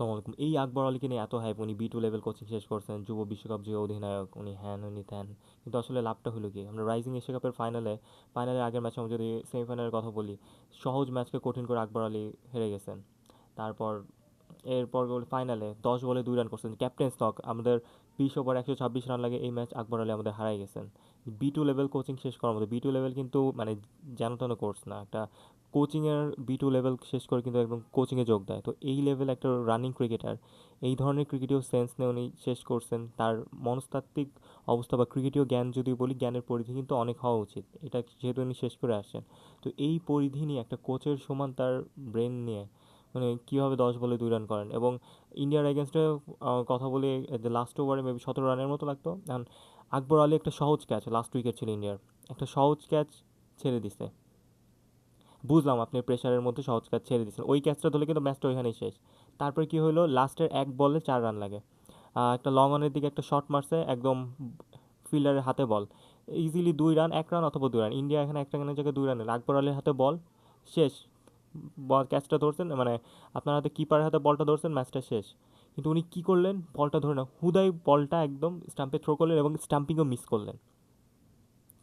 আলাইকুম এই আকবর আলীকে নিয়ে এত হাইপ উনি বি টু লেভেল কোচিং শেষ করছেন, যুব বিশ্বকাপ যে অধিনায়ক, উনি হ্যান, উনি ত্যান। কিন্তু আসলে লাভটা হলো কি? আমরা রাইজিং এশিয়া কাপের ফাইনালে ফাইনালের আগের ম্যাচে আমরা যদি সেমিফাইনালের কথা বলি, সহজ ম্যাচকে কঠিন করে আকবর আলী হেরে গেছেন। তারপর এরপর ফাইনালে দশ বলে দুই রান করছেন। ক্যাপ্টেন স্টক আমাদের বিশ ওভার একশো ছাব্বিশ রান লাগে, এই ম্যাচ আকবর আলী আমাদের হারাই গেছেন। বি টু লেভেল কোচিং শেষ করার মতো বি টু লেভেল কিন্তু মানে যেন তেন কোর্স না, একটা কোচিংয়ের বি টু লেভেল শেষ করে কিন্তু একদম কোচিংয়ে যোগ দেয়। তো এই লেভেল একটা রানিং ক্রিকেটার এই ধরনের ক্রিকেটীয় সেন্স নিয়ে উনি শেষ করছেন। তার মনস্তাত্ত্বিক অবস্থা বা ক্রিকেটীয় জ্ঞান যদি বলি, জ্ঞানের পরিধি কিন্তু অনেক হওয়া উচিত। এটা যেহেতু উনি শেষ করে আসছেন। তো এই পরিধি নিয়ে একটা কোচের সমান তার ব্রেন নিয়ে মানে কীভাবে দশ বলে দুই রান করেন এবং ইন্ডিয়ার এগেনস্টে কথা বলে লাস্ট ওভারে মেবি সতেরো রানের মতো লাগতো। এখন আকবর আলী একটা সহজ ক্যাচ লাস্ট উইকেট ছিল ইন্ডিয়ার একটা সহজ ক্যাচ ছেড়ে দিছে। বুঝলাম আপনি প্রেশারের মধ্যে সহজ ক্যাচ ছেড়ে দিচ্ছেন ওই ক্যাচটা ধরলে কিন্তু ম্যাচটা ওইখানেই শেষ। তারপর কি হলো লাস্টের এক বলে চার রান লাগে। একটা লং অনের দিকে একটা শট মারছে, একদম ফিল্ডারের হাতে বল ইজিলি দুই রান এক রান অথবা দুই রান ইন্ডিয়া এখানে একটা রানের জায়গায় দুই রানের আকবর আলীর হাতে বল শেষ। ক্যাচটা ধরছেন মানে আপনার হাতে কিপারের হাতে বলটা ধরছেন ম্যাচটা শেষ। কিন্তু উনি কী করলেন? বলটা ধরে না, হুদাই বলটা একদম স্টাম্পে থ্রো করলেন এবং স্টাম্পিংও মিস করলেন।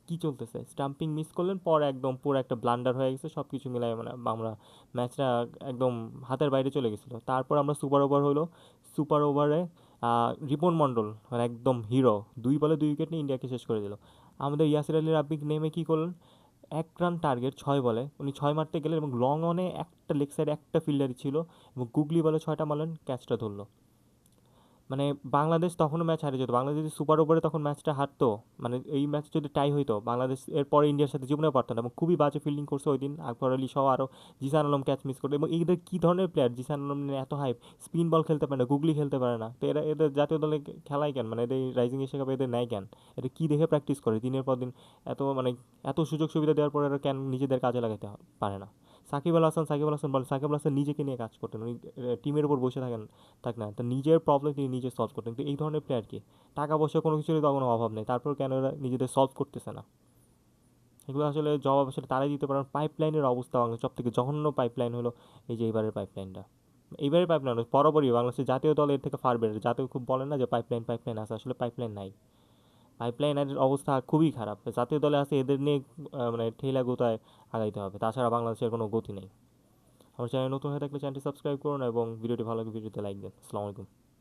কী চলতেছে? স্টাম্পিং মিস করলেন, পর একদম পুরো একটা ব্লান্ডার হয়ে গেছে সব কিছু মিলাই মানে আমরা ম্যাচটা একদম হাতের বাইরে চলে গেছিল। তারপর আমরা সুপার ওভার হলো। সুপার ওভারে রিপন মণ্ডল মানে একদম হিরো দুই বলে দুই উইকেট নিয়ে ইন্ডিয়াকে শেষ করে দিল। আমাদের ইয়াসির আলী রাব্বিক নেমে কী করলেন? এক রান টার্গেট ছয় বলে। উনি ছয় মারতে গেলেন এবং লং অনে একটা লেগ সাইডে একটা ফিল্ডারই ছিল এবং গুগলি বলে ছয়টা মারলেন ক্যাচটা ধরলো। মানে বাংলাদেশ তখনও ম্যাচ হারিয়ে যেত। বাংলাদেশ যদি সুপার ওভারে তখন ম্যাচটা হারতো মানে এই ম্যাচ যদি টাই হইতো, বাংলাদেশ এরপরে ইন্ডিয়ার সাথে জীবনে পারতো না এবং খুবই বাজে ফিল্ডিং করছে ওই দিন। আকবর আলী সহ আরও জিসান আলম ক্যাচ মিস করতো এবং এদের কী ধরনের প্লেয়ার জিসান আলম এত হাইপ স্পিন বল খেলতে পারে না, গুগলি খেলতে পারে না। তো এরা, এদের জাতীয় দলে খেলাই কেন? মানে এদের রাইজিং এশিয়া কাপে এদের নেয় কেন? এটা কী দেখে প্র্যাকটিস করে? দিনের পর দিন এত মানে এত সুযোগ সুবিধা দেওয়ার পর এরা কেন নিজেদের কাজে লাগাতে পারে না? সাকিব আল হাসান, সাকিব আল হাসান বলেন, সাকিব আল হাসান নিজেকে নিয়ে কাজ করতেন, উনি টিমের উপর বসে থাকেন, থাক না, তো নিজের প্রবলেম তিনি নিজে সলভ করতেন তো এই ধরনের প্লেয়ার কি? টাকা পয়সা কোনো কিছুরই তখন অভাব নেই, তারপর কেন নিজেদের সলভ করতেছে না? এগুলো আসলে জবাব আসলে তারাই দিতে পারেন পাইপ লাইনের অবস্থা বাংলাদেশ সব থেকে জঘন্য পাইপ লাইন হলো এই যে এইবারের পাইপ লাইনটা এইবারের পাইপ লাইন বরাবরই বাংলাদেশের জাতীয় দল এর থেকে ফার বেড়ে জাতীয় খুব বলেন না যে পাইপ লাইন পাইপ লাইন আছে, আসলে পাইপ লাইন নাই পাইপলাইনের অবস্থা খুবই খারাপ। জাতীয় দলে আছে, এদের নিয়ে মানে ঠেলা গোতায় আগাইতে হবে। তাছাড়া বাংলাদেশের কোনো গতি নেই। আমার চ্যানেল নতুন হয়ে থাকলে চ্যানেলটি সাবস্ক্রাইব করুন এবং ভিডিওটি ভালো লাগে ভিডিওতে লাইক দিন। আসসালামু আলাইকুম।